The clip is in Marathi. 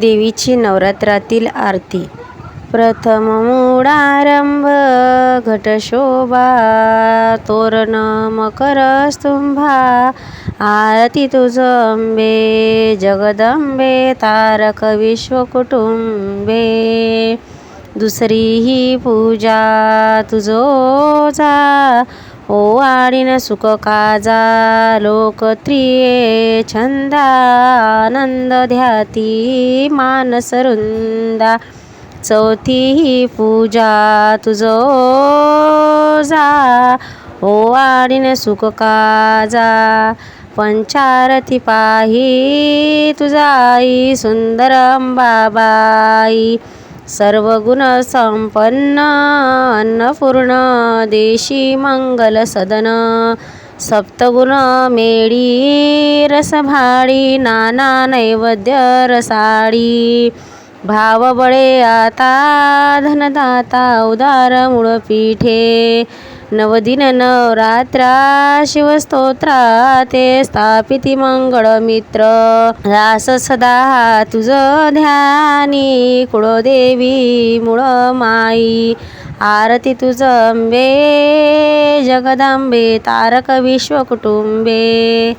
देवीची नवरात्रातील आरती. प्रथम मूळारंभ घटशोभा तोरण मकर स्तुंभा आरती तुझंबे जगदंबे तारक विश्वकुटुंबे दुसरी ही पूजा तुझोजा ओ आडीन सुख काजा लोकत्रिये छंदा आनंद ध्याती मानस रुंदा चौथी ही पूजा तुझो जा. ओ आडीन सुख काजा पंचारती पाही तुझाई सुंदर बाबाई. सर्व गुण संपन्न अन्नपूर्ण देशी मंगल सदन सप्तगुण मेळी रसभाडी नाना नैवेद्य रसाडी भाव बळे आता धनदाता उदार मूळ पीठे नवदिन नवरात्रा शिवस्तोत्रा ते स्थापिती मंगळ मित्र. रास सदा तुझ ध्यानी कुळदेवी मूळ माई. आरती तुझ अंबे जगदंबे तारक विश्व कुटुंबे.